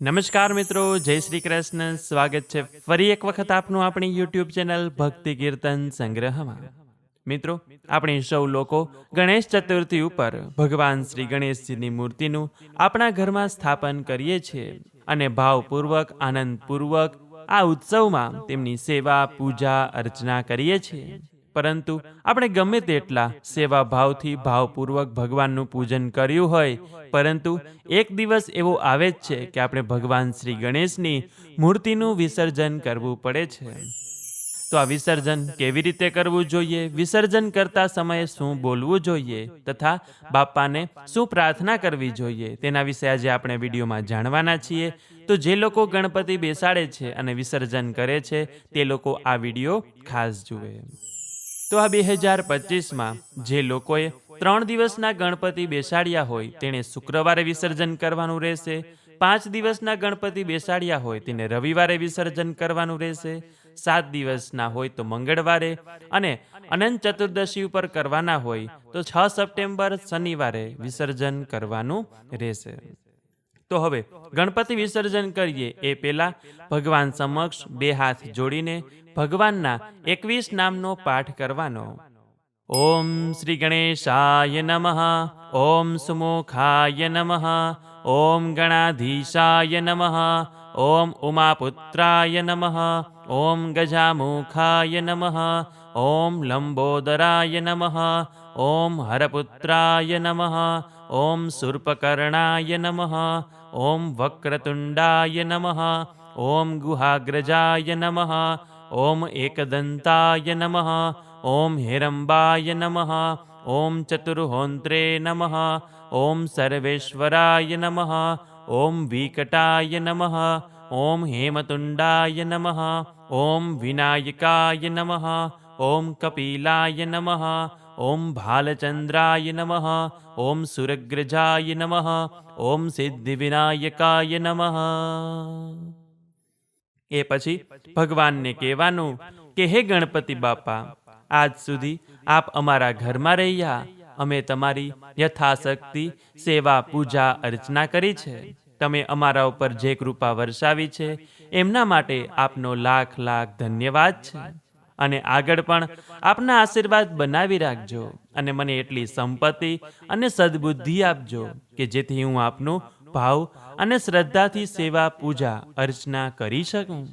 નમસ્કાર મિત્રો, જય શ્રી કૃષ્ણ. સ્વાગત છે ફરી એક વખત આપનું આપણી યુટ્યુબ ચેનલ ભક્તિ કીર્તન સંગ્રહમાં. મિત્રો, આપણે સૌ લોકો ગણેશ ચતુર્થી ઉપર ભગવાન શ્રી ગણેશજીની મૂર્તિનું આપણા ઘરમાં સ્થાપન કરીએ છીએ અને ભાવપૂર્વક, આનંદપૂર્વક આ ઉત્સવમાં તેમની સેવા, પૂજા, અર્ચના કરીએ છીએ. પરંતુ આપણે ગમે તેટલા સેવા ભાવથી ભાવપૂર્વક ભગવાનનું પૂજન કર્યું હોય, પરંતુ એક દિવસ એવો આવે જ છે કે આપણે ભગવાન શ્રી ગણેશની મૂર્તિનું વિસર્જન કરવું પડે છે. તો આ વિસર્જન કેવી રીતે કરવું જોઈએ? વિસર્જન કરતા સમયે શું બોલવું જોઈએ? તથા બાપાને શું પ્રાર્થના કરવી જોઈએ? તેના વિશે આજે આપણે વિડીયોમાં જાણવાના છીએ. તો જે લોકો ગણપતિ બેસાડે છે અને વિસર્જન કરે છે, તે લોકો આ વીડિયો ખાસ જુએ. તો આ બે હજાર પચીસમાં જે લોકોએ ત્રણ દિવસના ગણપતિ બેસાડ્યા હોય તેણે શુક્રવારે વિસર્જન કરવાનું રહેશે, પાંચ દિવસના ગણપતિ બેસાડ્યા હોય તેને રવિવારે વિસર્જન કરવાનું રહેશે, સાત દિવસના હોય તો મંગળવારે અને અનંત ચતુર્દશી ઉપર કરવાના હોય તો છ સપ્ટેમ્બર શનિવારે વિસર્જન કરવાનું રહેશે. તો હવે ગણપતિ વિસર્જન કરીએ એ પહેલા ભગવાન સમક્ષ બે હાથ જોડીને ભગવાનના એકવીસ નામનો પાઠ કરવાનો. ઓમ શ્રી ગણેશાય નમઃ, ઓમ સુમુખાય નમઃ, ઓમ ગણાધીશાય નમઃ, ઓમ ઉમાપુત્રાય નમઃ, ઓમ ગજામુખાય નમઃ, ઓમ લંબોદરાય નમઃ, ઓમ હરપુત્રાય નમઃ, ઓમ સુર્પકર્ણાય નમઃ, ઓમ વક્રતુંડાય નમઃ, ઓમ ગુહાગ્રજાય નમઃ ॐ एकदन्ताय नमः ॐ हिरम्बाय नमः ॐ चतुर्होन्त्रे नमः ॐ सर्वेश्वराय नमः ॐ विकटाय नमः ॐ हेमतुण्डाय नमः ॐ विनायकाय नमः ॐ कपिलाय नमः ॐ भालचन्द्राय नमः ॐ सुरग्रजाय नमः ॐ सिद्धिविनायकाय नमः એ પછી ભગવાનને કહેવાનું કે, હે ગણપતિ બાપા, આજ સુધી આપ અમારા ઘરમાં રહ્યા. અમે તમારી યથાશક્તિ, સેવા, પૂજા, અર્ચના કરી છે. તમે અમારા ઉપર જે કૃપા વરસાવી છે, એમના માટે આપનો લાખ લાખ ધન્યવાદ છે. અને આગળ પણ આપના આશીર્વાદ બનાવી રાખજો અને મને એટલી સંપત્તિ અને સદબુદ્ધિ આપજો કે જેથી હું આપનું ભાવ અને શ્રદ્ધાથી સેવા, પૂજા, અર્ચના કરી શકું?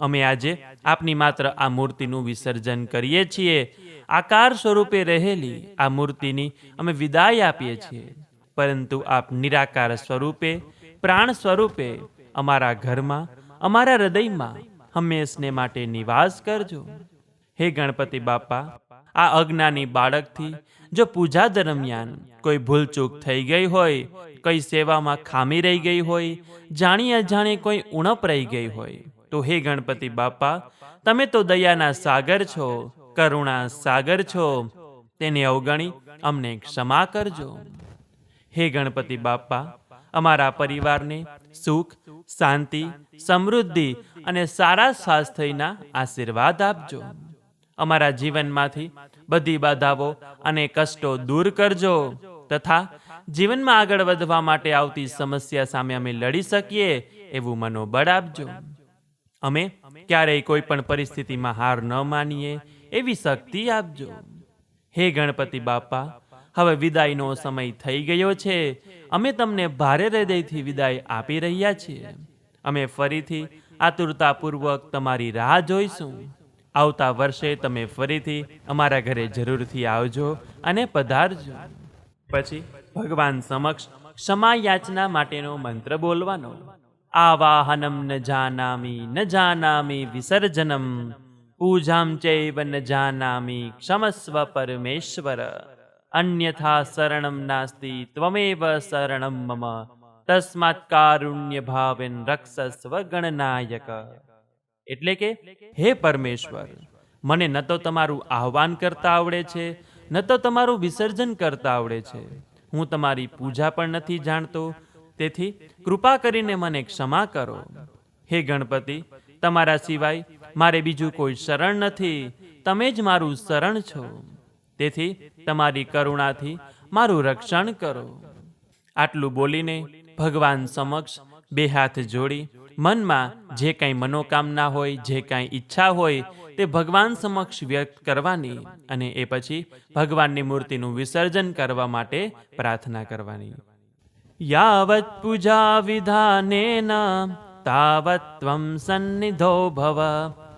અમે આજે આપની માત્ર આ મૂર્તિનું વિસર્જન કરીએ છીએ. આકાર સ્વરૂપે રહેલી આ મૂર્તિની અમે વિદાય આપીએ છીએ. પરંતુ આપ નિરાકાર સ્વરૂપે, પ્રાણ સ્વરૂપે અમારા ઘરમાં, અમારા હૃદયમાં હંમેશને માટે નિવાસ કરજો. હે ગણપતિ બાપા, આ અજ્ઞાની બાળકથી જો પૂજા દરમિયાન કોઈ ભૂલચૂક થઈ ગઈ હોય, કઈ સેવામાં ખામી રહી ગઈ હોય, જાણી અજાણી કોઈ ઉણપ રહી ગઈ હોય, તો હે ગણપતિ બાપા, તમે તો દયાના સાગર છો, કરુણા સાગર છો, તેને અવગણી અમને ક્ષમા કરજો. હે ગણપતિ બાપા, અમારા પરિવારને સુખ, શાંતિ, સમૃદ્ધિ અને સારા સ્વાસ્થ્યના આશીર્વાદ આપજો. અમારા જીવનમાંથી બધી બાધાઓ અને કષ્ટો દૂર કરજો. તથા જીવનમાં આગળ વધવા માટે આવતી સમસ્યા સામે અમે લડી શકીએ એવું મનોબળ આપજો. અમે ક્યારેય કોઈ પણ પરિસ્થિતિમાં હાર ન માનીએ એવી શક્તિ આપજો. હે ગણપતિ બાપા, હવે વિદાયનો સમય થઈ ગયો છે. અમે તમને ભારે હૃદયથી વિદાય આપી રહ્યા છીએ. અમે ફરીથી આતુરતાપૂર્વક તમારી રાહ જોઈશું. આવતા વર્ષે તમે ફરીથી અમારા ઘરે જરૂરથી આવજો અને પધારજો. પછી ભગવાન સમક્ષ ક્ષમા યાચના માટેનો મંત્ર બોલવાનો. આવાહનમ ન જાનામી ન જાનામી વિસર્જનમ. પૂજામ ચૈવ ન જાનામી, ક્ષમસ્વ પરમેશ્વર. અન્યથા શરણમ નાસ્તિ, ત્વમેવ શરણમ મમ. તસ્માત કારુણ્ય ભાવેન રક્ષસ્વ ગણનાયક. એટલે કે, હે પરમેશ્વર, મને ન તો તમારું આહ્વાન કરતા આવડે છે, ન તો તમારું વિસર્જન કરતા આવડે છે. હું તમારી પૂજા પણ નથી જાણતો. તેથી કૃપા કરીને મને ક્ષમા કરો. હે ગણપતિ, તમારા સિવાય મારે બીજું કોઈ શરણ નથી. તમે જ મારું શરણ છો. તેથી તમારી કરુણાથી મારું રક્ષણ કરો. આટલું બોલીને ભગવાન સમક્ષ બે હાથ જોડી મનમાં જે કાંઈ મનોકામના હોય, જે કાંઈ ઈચ્છા હોય, તે ભગવાન સમક્ષ વ્યક્ત કરવાની અને એ પછી ભગવાનની મૂર્તિનું વિસર્જન કરવા માટે પ્રાર્થના કરવાની. યાવત પૂજા વિધાનેન તાવત ત્વમ સન્નિધો ભવ,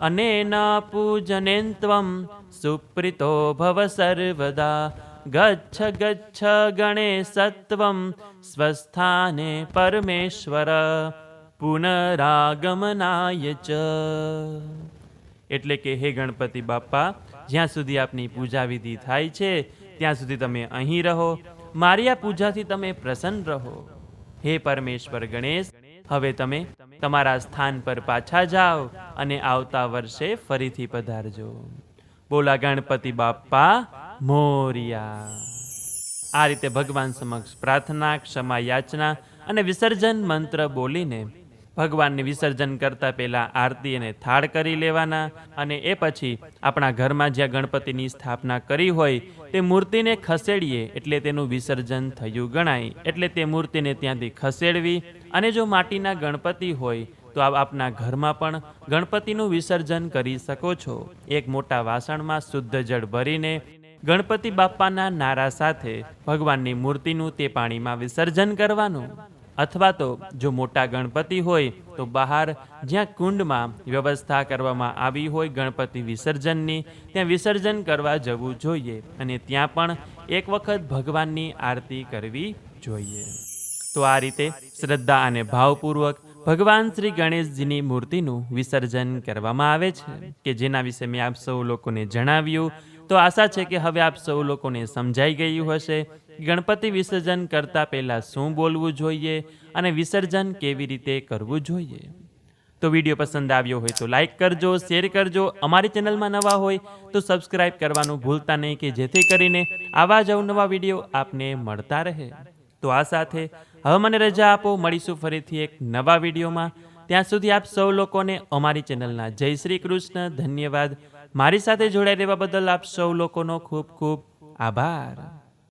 અનેન પૂજનેન ત્વમ સુપ્રિતો ભવ સર્વદા, ગચ્છ ગચ્છ ગણેશત્વમ સ્વસ્થાને પરમેશ્વર. પુનરાગમનાય ચ. એટલે કે, હે ગણપતિ બાપા, જ્યાં સુધી આપની પૂજા વિધિ થાય છે, ત્યાં સુધી તમે અહીં રહો. મારી આ પૂજાથી તમે પ્રસન્ન રહો. હે પરમેશ્વર ગણેશ, હવે તમે તમારા સ્થાન પર પાછા જાઓ અને આવતા વર્ષે ફરીથી પધારજો. બોલા, ગણપતિ બાપ્પા મોરિયા. આ રીતે ભગવાન સમક્ષ પ્રાર્થના, ક્ષમા યાચના અને વિસર્જન મંત્ર બોલીને ભગવાનને વિસર્જન કરતા પહેલાં આરતી અને થાળ કરી લેવાના અને એ પછી આપણા ઘરમાં જ્યાં ગણપતિની સ્થાપના કરી હોય, તે મૂર્તિને ખસેડીએ એટલે તેનું વિસર્જન થયું ગણાય. એટલે તે મૂર્તિને ત્યાંથી ખસેડવી અને જો માટીના ગણપતિ હોય, તો આપ આપના ઘરમાં પણ ગણપતિનું વિસર્જન કરી શકો છો. એક મોટા વાસણમાં શુદ્ધ જળ ભરીને ગણપતિ બાપ્પાના નારા સાથે ભગવાનની મૂર્તિનું તે પાણીમાં વિસર્જન કરવાનું. અથવા તો જો મોટા ગણપતિ હોય, તો બહાર જ્યાં કુંડમાં વ્યવસ્થા કરવામાં આવી હોય ગણપતિ વિસર્જનની, ત્યાં વિસર્જન કરવા જવું જોઈએ અને ત્યાં પણ એક વખત ભગવાનની આરતી કરવી જોઈએ. તો આ રીતે શ્રદ્ધા અને ભાવપૂર્વક ભગવાન શ્રી ગણેશજીની મૂર્તિનું વિસર્જન કરવામાં આવે છે, કે જેના વિશે મેં આપ સૌ લોકોને જણાવ્યું. તો આશા છે કે હવે આપ સૌ લોકોને સમજાઈ ગયું હશે. ગણપતિ વિસર્જન કરતાં પહેલાં શું બોલવું જોઈએ અને વિસર્જન કેવી રીતે કરવું જોઈએ? તો વીડિયો પસંદ આવ્યો હોય તો લાઈક કરજો, શેર કરજો. અમારી ચેનલમાં નવા હોય તો સબસ્ક્રાઇબ કરવાનું ભૂલતા નહીં કે જેથી કરીને આવા જ અવનવા વીડિયો આપને મળતા રહે. તો આ સાથે હવે મને રજા આપો. મળીશું ફરીથી એક નવા વિડીયોમાં. ત્યાં સુધી આપ સૌ લોકોને અમારી ચેનલના જય શ્રી કૃષ્ણ. ધન્યવાદ. મારી સાથે જોડાઈ રહેવા બદલ આપ સૌ લોકોનો ખૂબ ખૂબ આભાર.